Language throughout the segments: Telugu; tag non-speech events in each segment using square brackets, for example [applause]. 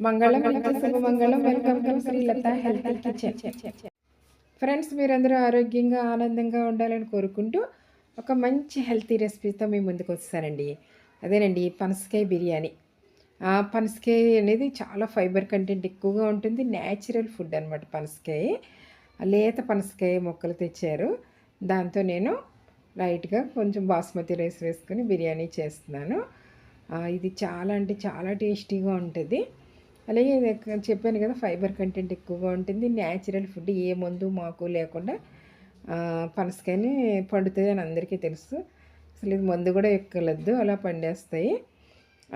మంగళం శుభమంగళం. Welcome to Srilatha healthy kitchen friends మీరందరూ ఆరోగ్యంగా ఆనందంగా ఉండాలని కోరుకుంటూ ఒక మంచి హెల్తీ రెసిపీతో మీ ముందుకు వస్తానండి. అదేనండి పనసకాయ బిర్యానీ. ఆ పనసకాయ అనేది చాలా ఫైబర్ కంటెంట్ ఎక్కువగా ఉంటుంది. న్యాచురల్ ఫుడ్ అనమాట పనసకాయ. లేత పనసకాయ మొక్కలు తెచ్చారు. దాంతో నేను లైట్గా కొంచెం బాస్మతి రైస్ వేసుకొని బిర్యానీ చేస్తున్నాను. ఇది చాలా అంటే చాలా టేస్టీగా ఉంటుంది. అలాగే చెప్పాను కదా ఫైబర్ కంటెంట్ ఎక్కువగా ఉంటుంది. న్యాచురల్ ఫుడ్ ఏ మందు మాకు లేకుండా పనసకాయని పండుతుంది అని అందరికీ తెలుసు. అసలు ఇది మందు కూడా ఎక్కలేదు అలా పండేస్తాయి.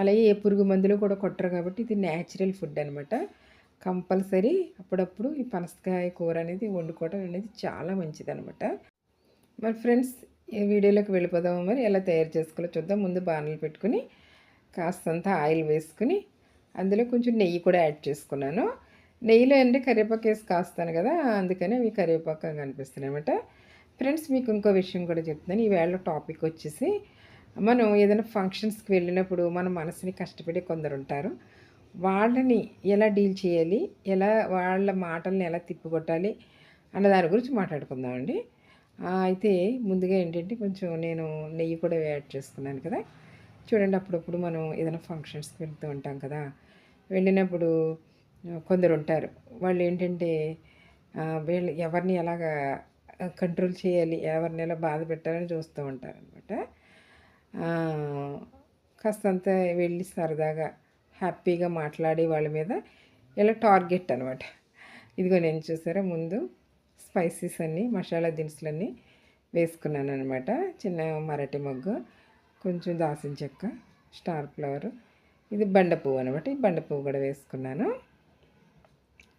అలాగే ఏ పురుగు మందులు కూడా కొట్టరు కాబట్టి ఇది న్యాచురల్ ఫుడ్ అనమాట కంపల్సరీ అప్పుడప్పుడు ఈ పనసకాయ కూర అనేది వండుకోవడం అనేది చాలా మంచిది అనమాట మరి ఫ్రెండ్స్ ఈ వీడియోలోకి వెళ్ళిపోదాము మరి. ఎలా తయారు చేసుకోవాలో చూద్దాం. ముందు బాణలు పెట్టుకుని కాస్తంత ఆయిల్ వేసుకుని అందులో కొంచెం నెయ్యి కూడా యాడ్ చేసుకున్నాను. నెయ్యిలో అంటే కరివేపాకు వేసి కాస్తాను కదా అందుకని అవి కరివేపాకు కనిపిస్తున్నాయి అనమాట ఫ్రెండ్స్ మీకు ఇంకో విషయం కూడా చెప్తున్నాను. ఈవేళ టాపిక్ వచ్చేసి మనం ఏదైనా ఫంక్షన్స్కి వెళ్ళినప్పుడు మన మనసుని కష్టపడే కొందరు ఉంటారు. వాళ్ళని ఎలా డీల్ చేయాలి? ఎలా వాళ్ళ మాటల్ని ఎలా తిప్పికొట్టాలి? అన్న దాని గురించి మాట్లాడుకుందామండి అయితే ముందుగా ఏంటంటే కొంచెం నేను నెయ్యి కూడా యాడ్ చేసుకున్నాను కదా. చూడండి అప్పుడప్పుడు మనం ఏదైనా ఫంక్షన్స్కి వెళ్తూ ఉంటాం కదా. వెళ్ళినప్పుడు కొందరు ఉంటారు వాళ్ళు ఏంటంటే వీళ్ళు ఎవరిని ఎలాగా కంట్రోల్ చేయాలి ఎవరిని ఎలా బాధ పెట్టాలని చూస్తూ ఉంటారనమాట. కాస్తంత వెళ్ళి సరదాగా హ్యాపీగా మాట్లాడి వాళ్ళ మీద ఇలా టార్గెట్ అనమాట. ఇదిగో నేను చూసారా ముందు స్పైసెస్ అన్నీ మసాలా దినుసులన్నీ వేసుకున్నాను అనమాట చిన్న మరాఠీ మొగ్గు కొంచెం దాసిన చెక్క స్టార్ ఫ్లవర్ ఇది బండ పువ్వు అనమాట ఈ బండ పువ్వు కూడా వేసుకున్నాను.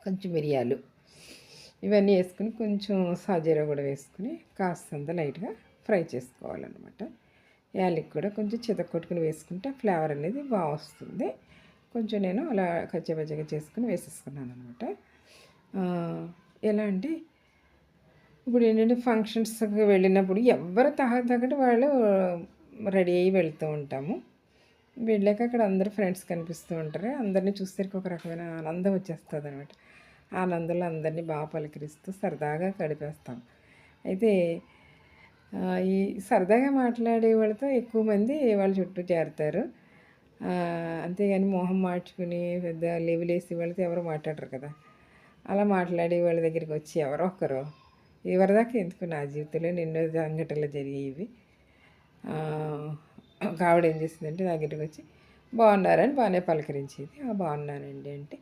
కొంచెం మిరియాలు ఇవన్నీ వేసుకుని కొంచెం సాజీరా కూడా వేసుకుని కాస్తంత లైట్గా ఫ్రై చేసుకోవాలన్నమాట. యాలకి కూడా కొంచెం చితకొట్టుకుని వేసుకుంటే ఫ్లేవర్ అనేది బాగా వస్తుంది. కొంచెం నేను అలా కచ్చపచ్చగా చేసుకుని వేసేసుకున్నాను అనమాట ఎలా అంటే ఇప్పుడు ఏంటంటే ఫంక్షన్స్కి వెళ్ళినప్పుడు ఎవరు తగ తగ్గట్టు వాళ్ళు రెడీ అయ్యి వెళ్తూ ఉంటాము. వెళ్ళాక అక్కడ అందరూ ఫ్రెండ్స్ కనిపిస్తూ ఉంటారు. అందరినీ చూసేసరికి ఒక రకమైన ఆనందం వచ్చేస్తుంది అనమాట ఆనందంలో అందరినీ బాగా పలకరిస్తూ సరదాగా గడిపేస్తాం. అయితే ఈ సరదాగా మాట్లాడే వాళ్ళతో ఎక్కువ మంది వాళ్ళ చుట్టూ చేరుతారు. అంతేగాని మొహం మార్చుకుని పెద్ద లెవెలేసి వాళ్ళతో ఎవరు మాట్లాడరు కదా. అలా మాట్లాడే వాళ్ళ దగ్గరికి వచ్చి ఎవరో ఒకరు ఎవరిదాకా ఎందుకు నా జీవితంలో ఎన్నో సంఘటనలు జరిగేవి ఒక ఆవిడ ఏం చేసిందంటే నా దగ్గరికి వచ్చి బాగున్నారని బాగానే పలకరించేది. బాగున్నానండి. అంటే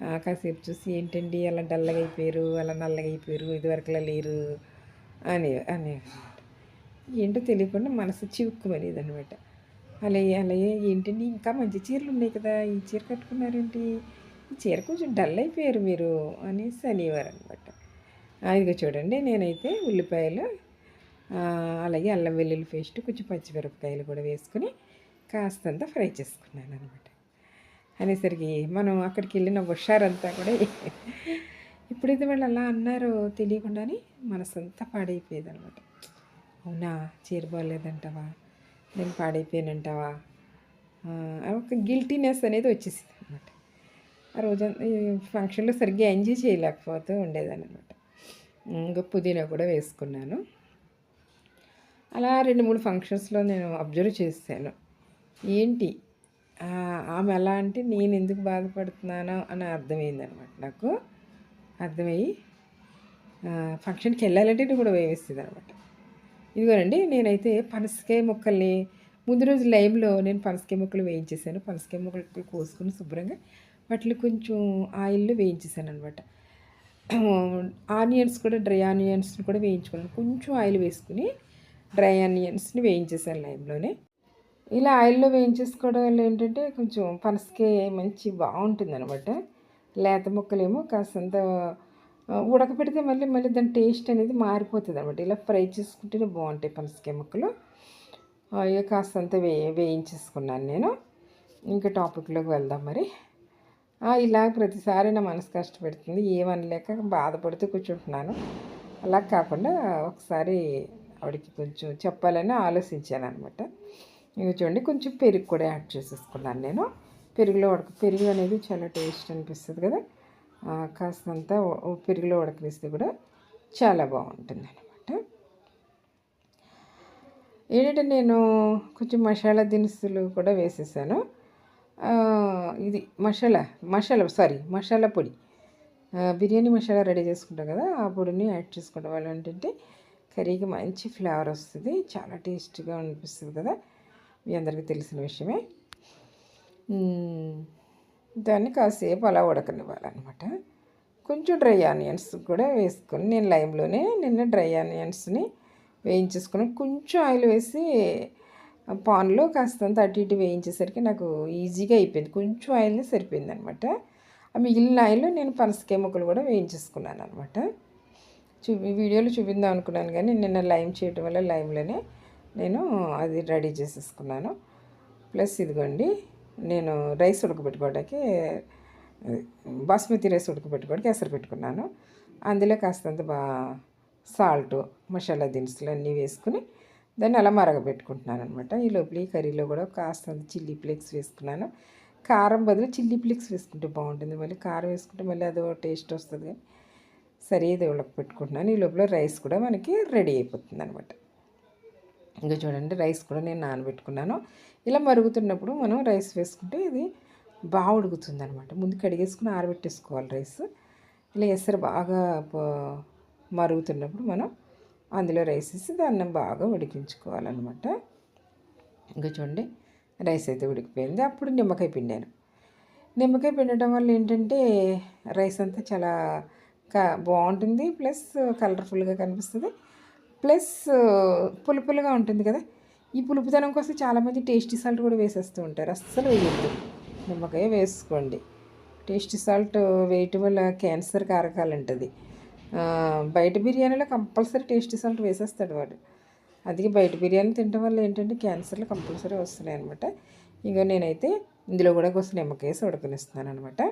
ఆ, కాసేపు చూసి ఏంటండి అలా డల్లగా అయిపోయారు అలా నల్లగా అయిపోయారు ఇదివరకులా లేరు అని అని ఏంటో తెలియకుండా మనసు చివుక్కుమనేది అనమాట అలాగే అలాగే ఏంటండి ఇంకా మంచి చీరలు ఉన్నాయి కదా ఈ చీర కట్టుకున్నారేంటి? ఈ చీర కొంచెం డల్ అయిపోయారు మీరు అని అనేవారు అనమాట ఇదిగో చూడండి నేనైతే ఉల్లిపాయలు అలాగే అల్లం వెల్లుల్లి పేస్ట్ కొంచెం పచ్చిమిరపకాయలు కూడా వేసుకుని కాస్తంత ఫ్రై చేసుకున్నాను అనమాట అనేసరికి మనం అక్కడికి వెళ్ళిన హుషారంతా కూడా [laughs] ఇప్పుడైతే వాళ్ళు అలా అన్నారో తెలియకుండానే మనసంతా పాడైపోయేది అనమాట అవునా? చీర బాగలేదంటావా? నేను పాడైపోయానంటావా? ఒక గిల్టీనెస్ అనేది వచ్చేసింది అనమాట ఆ రోజు ఫంక్షన్లో సరిగ్గా ఎంజాయ్ చేయలేకపోతూ ఉండేదాన్ని అనమాట ఇంకా పుదీనా కూడా వేసుకున్నాను. అలా రెండు మూడు ఫంక్షన్స్లో నేను అబ్జర్వ్ చేశాను. ఏంటి? ఆమె ఎలా అంటే నేను ఎందుకు బాధపడుతున్నానో అని అర్థమైంది అనమాట నాకు. అర్థమయ్యి ఫంక్షన్కి వెళ్ళాలంటే నేను కూడా వేస్తుంది అనమాట ఇదిగోనండి నేనైతే పనసకాయ ముక్కల్ని ముందు రోజు లైవ్లో నేను పనసకాయ ముక్కలు వేయించేసాను. పనసకాయ ముక్కలు కోసుకుని శుభ్రంగా వాటిని కొంచెం ఆయిల్లో వేయించేసాను అనమాట ఆనియన్స్ కూడా డ్రై ఆనియన్స్ కూడా వేయించుకున్నాను. కొంచెం ఆయిల్ వేసుకుని డ్రై ఆనియన్స్ని వేయించేసాను లైవ్లోనే ఇలా ఆయిల్లో వేయించేసుకోవడం వల్ల ఏంటంటే కొంచెం పనసకే మంచి బాగుంటుంది అనమాట లేత ముక్కలేమో కాస్తంత ఉడకబెడితే ఉడకపెడితే మళ్ళీ మళ్ళీ దాని టేస్ట్ అనేది మారిపోతుంది అనమాట ఇలా ఫ్రై చేసుకుంటేనే బాగుంటాయి పనసకాయ ముక్కలు. ఇక కాస్తంత వే వేయించేసుకున్నాను నేను. ఇంకా టాపిక్లోకి వెళ్దాం మరి. ఇలా ప్రతిసారి నా మనసు కష్టపెడుతుంది. ఏమనలేక బాధపడుతూ కూర్చుంటున్నాను. అలా కాకుండా ఒకసారి ఆవిడకి కొంచెం చెప్పాలని ఆలోచించాను అనమాట ఇంకా చూడండి కొంచెం పెరుగు కూడా యాడ్ చేసేసుకున్నాను నేను. పెరుగులో ఉడక పెరుగు అనేది చాలా టేస్ట్ అనిపిస్తుంది కదా. ఆ, కాస్తంత పెరుగులో ఉడకనిస్తే కూడా చాలా బాగుంటుంది అనమాట ఏంటంటే నేను కొంచెం మసాలా దినుసులు కూడా వేసేసాను. ఇది మసాలా మసాలా సారీ మసాలా పొడి. బిర్యానీ మసాలా రెడీ చేసుకుంటాం కదా ఆ పొడిని యాడ్ చేసుకోవడం వల్ల ఏంటంటే కర్రీకి మంచి ఫ్లేవర్ వస్తుంది. చాలా టేస్టీగా అనిపిస్తుంది కదా? మీ అందరికీ తెలిసిన విషయమే. దాన్ని కాసేపు అలా ఉడకనివ్వాలన్నమాట. కొంచెం డ్రై ఆనియన్స్ కూడా వేసుకొని నేను లైమ్లోనే నిన్న డ్రై ఆనియన్స్ని వేయించేసుకుని కొంచెం ఆయిల్ వేసి పాన్లో కాస్తంత అటు ఇటు వేయించేసరికి నాకు ఈజీగా అయిపోయింది. కొంచెం ఆయిల్నే సరిపోయింది అనమాట ఆ మిగిలిన ఆయిల్లో నేను పనసకాయ ముక్కలు కూడా వేయించేసుకున్నాను అనమాట చూపి వీడియోలో చూపిందాం అనుకున్నాను కానీ నిన్న లైమ్ చేయడం వల్ల లైమ్లోనే నేను అది రెడీ చేసేసుకున్నాను. ప్లస్ ఇదిగోండి నేను రైస్ ఉడకబెట్టుకోవడానికి బాస్మతి రైస్ ఉడకబెట్టుకోవడానికి ఎసరు పెట్టుకున్నాను. అందులో కాస్తంత బా సాల్ట్ మసాలా దినుసులు అన్నీ వేసుకుని దాన్ని అలా మరగబెట్టుకుంటున్నాను అనమాట ఈ లోపల ఈ కర్రీలో కూడా కాస్తంత చిల్లీ ఫ్లేక్స్ వేసుకున్నాను. కారం బదులు చిల్లీ ఫ్లేక్స్ వేసుకుంటే బాగుంటుంది. మళ్ళీ కారం వేసుకుంటే మళ్ళీ అదో టేస్ట్ వస్తుంది కానీ సరే ఇది ఉడక పెట్టుకుంటున్నాను ఈ లోపల రైస్ కూడా మనకి రెడీ అయిపోతుంది అనమాట ఇంకా చూడండి రైస్ కూడా నేను నానబెట్టుకున్నాను. ఇలా మరుగుతున్నప్పుడు మనం రైస్ వేసుకుంటే ఇది బాగా ఉడుకుతుంది అనమాట ముందు కడిగేసుకుని ఆరబెట్టేసుకోవాలి రైస్. ఇలా ఎసరు బాగా మరుగుతున్నప్పుడు మనం అందులో రైస్ వేసి దాన్ని బాగా ఉడికించుకోవాలన్నమాట. ఇంకా చూడండి రైస్ అయితే ఉడికిపోయింది. అప్పుడు నిమ్మకాయ పిండాను. నిమ్మకాయ పిండటం వల్ల ఏంటంటే రైస్ అంతా చాలా బాగుంటుంది. ప్లస్ కలర్ఫుల్గా కనిపిస్తుంది. ప్లస్ పులుపులుగా ఉంటుంది కదా. ఈ పులుపుదనం కోసం చాలామంది టేస్టీ సాల్ట్ కూడా వేసేస్తూ ఉంటారు. అస్సలు వేయద్దు. నిమ్మకాయ వేసుకోండి. టేస్టీ సాల్ట్ వేయటం వల్ల క్యాన్సర్ కారకాలు ఉంటుంది బయట బిర్యానీలో కంపల్సరీ టేస్టీ సాల్ట్ వేసేస్తాడు వాడు. అది బయట బిర్యానీ తినడం వల్ల ఏంటంటే క్యాన్సర్లు కంపల్సరీ వస్తున్నాయి అనమాట ఇక నేనైతే ఇందులో కూడా కొంచెం నిమ్మకాయ వేసి ఉడకనిస్తున్నాను అనమాట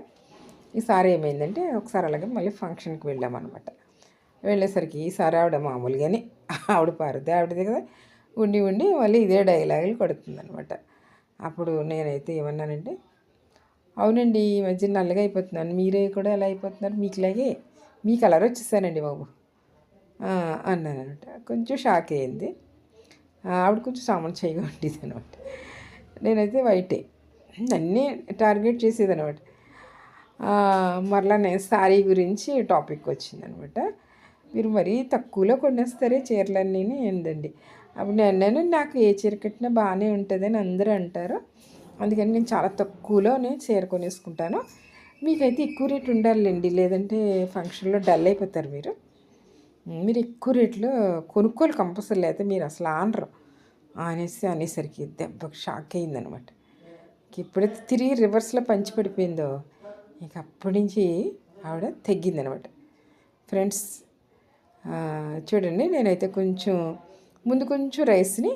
ఈసారి ఏమైందంటే ఒకసారి అలాగే మళ్ళీ ఫంక్షన్కి వెళ్ళామన్నమాట. వెళ్ళేసరికి ఈసారి ఆవిడ మామూలుగానే ఆవిడ పారుద్ది ఆవిడదే కదా ఉండి ఉండి మళ్ళీ ఇదే డైలాగులు కొడుతుందనమాట అప్పుడు నేనైతే ఏమన్నానంటే అవునండి ఈ మధ్య నల్లగా అయిపోతున్నాను. మీరే కూడా ఎలా అయిపోతున్నారు. మీకులాగే మీ కలర్ వచ్చేసానండి బాబు. అన్నానమాట కొంచెం షాక్ అయ్యింది ఆవిడ కొంచెం సామాన్ చేయగా ఉండేది అనమాట నేనైతే వైటే. అన్నీ టార్గెట్ చేసేది అనమాట మరలా నేను శారీ గురించి టాపిక్ వచ్చిందనమాట. మీరు మరీ తక్కువలో కొనేస్తారే చీరలన్నీ ఏందండి? అప్పుడు నేను అన్నాను నాకు ఏ చీర కట్టినా బాగానే ఉంటుందని అందరూ అంటారు. అందుకని నేను చాలా తక్కువలోనే చీర కొనేసుకుంటాను. మీకైతే ఎక్కువ రేట్ ఉండాలండి లేదంటే ఫంక్షన్లో డల్ అయిపోతారు మీరు. మీరు ఎక్కువ రేట్లో కొనుక్కోవాలి కంపల్సరీ అయితే మీరు అసలు ఆనరు. అనేసి అనేసరికి దెబ్బకి షాక్ అయిందనమాట. ఇప్పుడైతే తిరిగి రివర్స్లో పంచి పడిపోయిందో. ఇక అప్పటి నుంచి ఆవిడ తగ్గిందనమాట. ఫ్రెండ్స్ చూడండి నేనైతే కొంచెం ముందు కొంచెం రైస్ని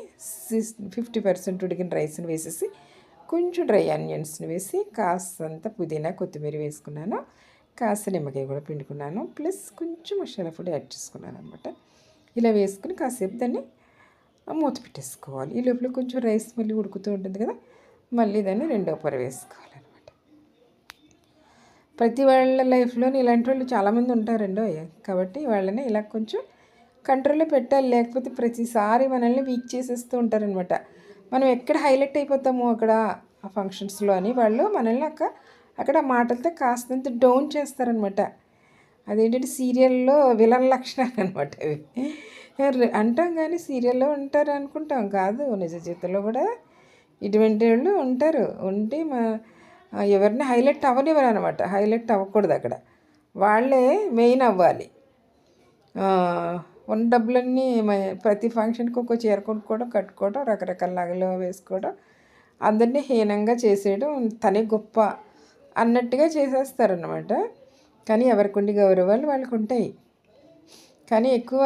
ఫిఫ్టీ పర్సెంట్ ఉడికిన రైస్ని వేసేసి కొంచెం డ్రై ఆనియన్స్ని వేసి కాస్తంత పుదీనా కొత్తిమీర వేసుకున్నాను. కాస్త నిమ్మకాయ కూడా పిండుకున్నాను. ప్లస్ కొంచెం మసాలా ఫుడ్ యాడ్ చేసుకున్నాను అనమాట. ఇలా వేసుకుని కాసేపు దాన్ని మూత పెట్టేసుకోవాలి. ఈ లోపల కొంచెం రైస్ మళ్ళీ ఉడుకుతూ ఉంటుంది కదా మళ్ళీ దాన్ని రెండో పొర వేసుకోవాలి. ప్రతి వాళ్ళ లైఫ్లోని ఇలాంటి వాళ్ళు చాలామంది ఉంటారండో కాబట్టి వాళ్ళని ఇలా కొంచెం కంట్రోల్లో పెట్టాలి. లేకపోతే ప్రతిసారి మనల్ని వీక్ చేసేస్తూ ఉంటారనమాట మనం ఎక్కడ హైలైట్ అయిపోతామో అక్కడ ఆ ఫంక్షన్స్లో అని వాళ్ళు మనల్ని అక్క అక్కడ మాటలతో కాస్తంత డౌన్ చేస్తారనమాట అదేంటంటే సీరియల్లో విలన్ లక్షణాలు అనమాట అవి. అంటాం కానీ సీరియల్లో ఉంటారు అనుకుంటాం కాదు నిజ జీవితంలో కూడా ఇటువంటి వాళ్ళు ఉంటారు. ఉంటే మా ఎవరిని హైలైట్ అవ్వనివ్వరు అనమాట హైలైట్ అవ్వకూడదు అక్కడ. వాళ్ళే మెయిన్ అవ్వాలి. ఉన్న డబ్బులన్నీ మ- ప్రతి ఫంక్షన్కి ఒక చీర కొనుక్కోవడం కట్టుకోవడం రకరకాల నగలు వేసుకోవడం అందరినీ హీనంగా చేసేయడం తనే గొప్ప అన్నట్టుగా చేసేస్తారనమాట కానీ ఎవరికి ఉండి గౌరవాలు వాళ్ళకు ఉంటాయి కానీ ఎక్కువ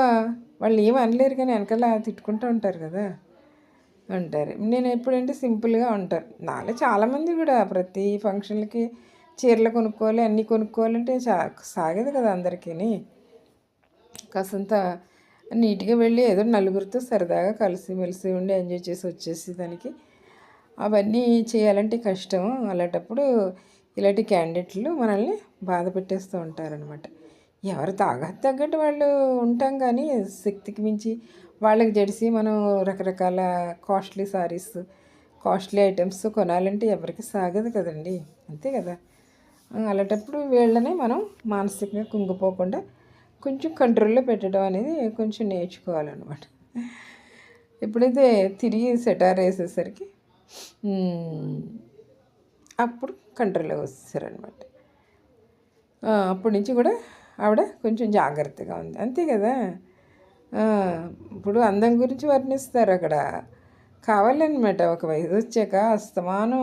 వాళ్ళు ఏం అనలేరు కానీ వెనకాల తిట్టుకుంటూ ఉంటారు కదా. అంటారు నేను ఎప్పుడంటే సింపుల్గా ఉంటారు నాలో చాలామంది కూడా ప్రతి ఫంక్షన్లకి చీరలు కొనుక్కోవాలి అన్నీ కొనుక్కోవాలంటే చా సాగదు కదా అందరికీ కాసంత నీట్గా వెళ్ళి ఏదో నలుగురితో సరదాగా కలిసి మెలిసి ఉండి ఎంజాయ్ చేసి వచ్చేసి దానికి. అవన్నీ చేయాలంటే కష్టం. అలాంటప్పుడు ఇలాంటి క్యాండిడేట్లు మనల్ని బాధ పెట్టేస్తూ ఉంటారనమాట ఎవరు తాగ తగ్గట్టు వాళ్ళు ఉంటాం కానీ శక్తికి మించి వాళ్ళకి జడిసి మనం రకరకాల కాస్ట్లీ సారీస్ కాస్ట్లీ ఐటమ్స్ కొనాలంటే ఎవరికి సాగదు కదండి. అంతే కదా. అలాంటప్పుడు వీళ్ళని మనం మానసికంగా కుంగిపోకుండా కొంచెం కంట్రోల్లో పెట్టడం అనేది కొంచెం నేర్చుకోవాలన్నమాట. ఎప్పుడైతే తిరిగి సెటార్ వేసేసరికి అప్పుడు కంట్రోల్లో వస్తారనమాట అప్పటి నుంచి కూడా ఆవిడ కొంచెం జాగ్రత్తగా ఉంది. అంతే కదా. ఇప్పుడు అందం గురించి వర్ణిస్తారు అక్కడ. కావాలన్నమాట ఒక వయసు వచ్చాక అస్తమానం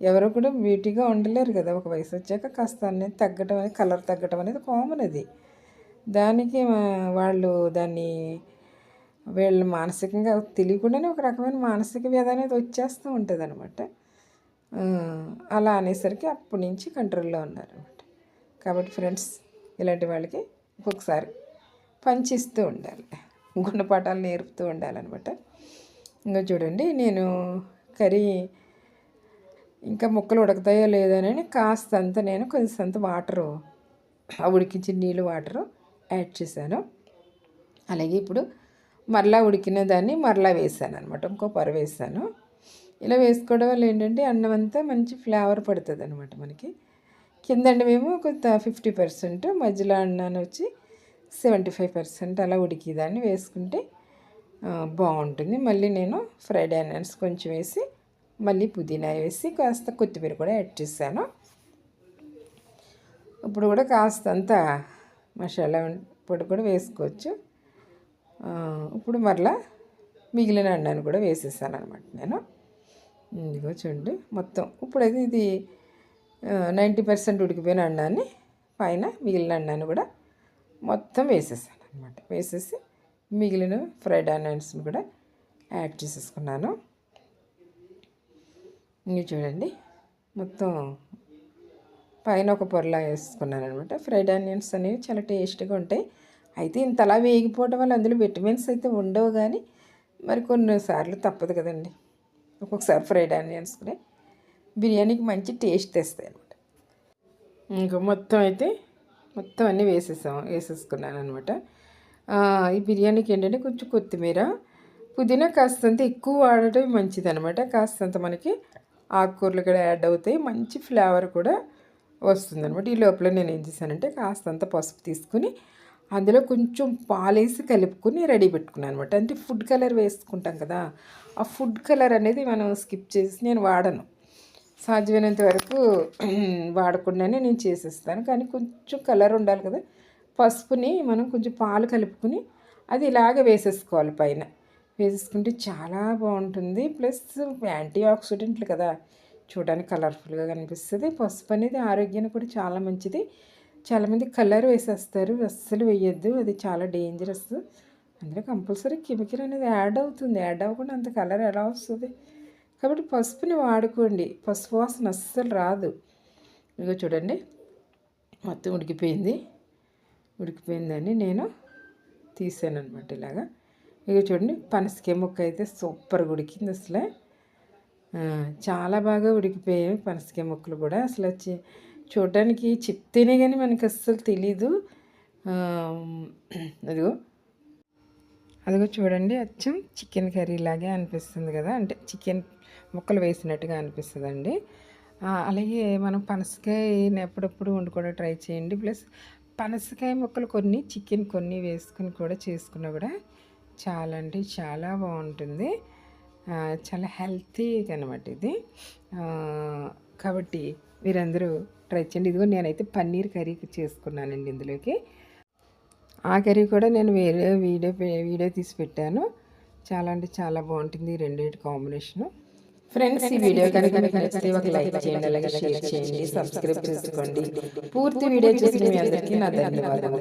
ఎవరు కూడా బ్యూటీగా ఉండలేరు కదా. ఒక వయసు వచ్చాక కాస్త అనేది తగ్గటం అనేది కలర్ తగ్గటం అనేది కామన్ అది. దానికి వాళ్ళు దాన్ని వీళ్ళు మానసికంగా తెలియకుండానే ఒక రకమైన మానసిక వ్యాధి అనేది వచ్చేస్తూ ఉంటుంది అనమాట అలా అనేసరికి అప్పటి నుంచి కంట్రోల్లో ఉన్నారనమాట కాబట్టి ఫ్రెండ్స్ ఇలాంటి వాళ్ళకి ఒక్కొక్కసారి పంచిస్తూ ఉండాలి. గుణపాఠాలు నేర్పుతూ ఉండాలన్నమాట. ఇంకా చూడండి నేను కర్రీ ఇంకా ముక్కలు ఉడకతాయో లేదోనని కాస్తంత నేను కొంచెంత వాటరు ఉడికించిన నీళ్ళు వాటరు యాడ్ చేశాను. అలాగే ఇప్పుడు మరలా ఉడికిన దాన్ని మరలా వేసాను అనమాట ఇంకో పరు వేసాను. ఇలా వేసుకోవడం వల్ల ఏంటంటే అన్నం అంతా మంచి ఫ్లేవర్ పడుతుంది అనమాట మనకి. కిందండి మేము కొంత ఫిఫ్టీ పర్సెంట్ మధ్యలో అన్నాను వచ్చి సెవెంటీ ఫైవ్ పర్సెంట్ అలా ఉడికిదాన్ని వేసుకుంటే బాగుంటుంది. మళ్ళీ నేను ఫ్రైడ్ ఆనియన్స్ కొంచెం వేసి మళ్ళీ పుదీనా వేసి కాస్త కొత్తిమీర కూడా యాడ్ చేశాను. ఇప్పుడు కూడా కాస్త అంతా మసాలా పొడి కూడా వేసుకోవచ్చు. ఇప్పుడు మరలా మిగిలిన అన్నాన్ని కూడా వేసేసాను అనమాట నేను. ఇదిగో చూడండి మొత్తం ఇప్పుడైతే ఇది నైంటీ పర్సెంట్ ఉడికిపోయిన అన్నాన్ని పైన మిగిలిన అన్నాన్ని కూడా మొత్తం వేసేసాను అనమాట వేసేసి మిగిలిన ఫ్రైడ్ ఆనియన్స్ని కూడా యాడ్ చేసేసుకున్నాను. ఇంక చూడండి. మొత్తం పైన ఒక పొరలా వేసుకున్నాను అనమాట ఫ్రైడ్ ఆనియన్స్ అనేవి చాలా టేస్ట్గా ఉంటాయి. అయితే ఇంతలా వేగిపోవడం వల్ల అందులో విటమిన్స్ అయితే ఉండవు కానీ మరి కొన్నిసార్లు తప్పదు కదండి. ఒక్కొక్కసారి ఫ్రైడ్ ఆనియన్స్ కూడా బిర్యానీకి మంచి టేస్ట్ తెస్తాయి అనమాట ఇంకా మొత్తం అయితే మొత్తం అన్నీ వేసేసాం వేసేసుకున్నాను అనమాట ఈ బిర్యానీకి ఏంటంటే కొంచెం కొత్తిమీర పుదీనా కాస్తంత ఎక్కువ వాడటం మంచిదనమాట కాస్తంత మనకి ఆకుకూరలు కూడా యాడ్ అవుతాయి మంచి ఫ్లేవర్ కూడా వస్తుంది అనమాట ఈ లోపల నేను ఏం చేశానంటే కాస్తంత పసుపు తీసుకుని అందులో కొంచెం పాలేసి కలుపుకొని రెడీ పెట్టుకున్నాను అనమాట అంటే ఫుడ్ కలర్ వేసుకుంటాం కదా ఆ ఫుడ్ కలర్ అనేది మనం స్కిప్ చేసి నేను వాడను. సాధ్యమైనంత వరకు [clears throat] వాడకుండానే నేను చేసేస్తాను. కానీ కొంచెం కలర్ ఉండాలి కదా. పసుపుని మనం కొంచెం పాలు కలుపుకొని అది ఇలాగ వేసేసుకోవాలి పైన. వేసేసుకుంటే చాలా బాగుంటుంది. ప్లస్ యాంటీ ఆక్సిడెంట్లు కదా. చూడడానికి కలర్ఫుల్గా కనిపిస్తుంది. పసుపు అనేది ఆరోగ్యానికి కూడా చాలా మంచిది. చాలామంది కలర్ వేసేస్తారు. అస్సలు వేయద్దు. అది చాలా డేంజరస్ అందులో కంపల్సరీ కెమికల్ అనేది యాడ్ అవుతుంది. యాడ్ అవ్వకుండా అంత కలర్ ఎలా వస్తుంది? కాబట్టి పసుపుని వాడుకోండి. పసుపు వాసన అస్సలు రాదు. ఇదిగో చూడండి. మొత్తం ఉడికిపోయింది. ఉడికిపోయిందని నేను తీసాను అనమాట ఇలాగా. ఇక చూడండి. పనసకాయ ముక్క అయితే సూపర్గా ఉడికింది అసలే. చాలా బాగా ఉడికిపోయాయి పనసకాయ ముక్కలు కూడా. అసలు వచ్చి చూడడానికి చెప్తేనే కానీ మనకి అస్సలు తెలీదు. అదిగో అదిగో చూడండి. అచ్చం చికెన్ కర్రీ లాగే అనిపిస్తుంది కదా. అంటే చికెన్ ముక్కలు వేసినట్టుగా అనిపిస్తుందండి. అలాగే మనం పనసకాయ ఎప్పుడప్పుడు వండుకోవడం ట్రై చేయండి. ప్లస్ పనసకాయ ముక్కలు కొన్ని చికెన్ కొన్ని వేసుకుని కూడా చేసుకున్నా కూడా చాలా అంటే చాలా బాగుంటుంది. చాలా హెల్తీ అనమాట ఇది. కాబట్టి మీరందరూ ట్రై చేయండి. ఇదిగో నేనైతే పన్నీర్ కర్రీ చేసుకున్నానండి ఇందులోకి. ఆ కర్రీ కూడా నేను వేరే వీడియో వీడియో తీసి పెట్టాను. చాలా అంటే చాలా బాగుంటుంది రెండింటి కాంబినేషను. ఫ్రెండ్స్ ఈ వీడియో కనుక మీకు నచ్చితే ఒక లైక్ చేయండి అలాగే షేర్ చేయండి సబ్స్క్రైబ్ చేసుకోండి. పూర్తి వీడియో చూసి మీ అందరికీ నా ధన్యవాదాలు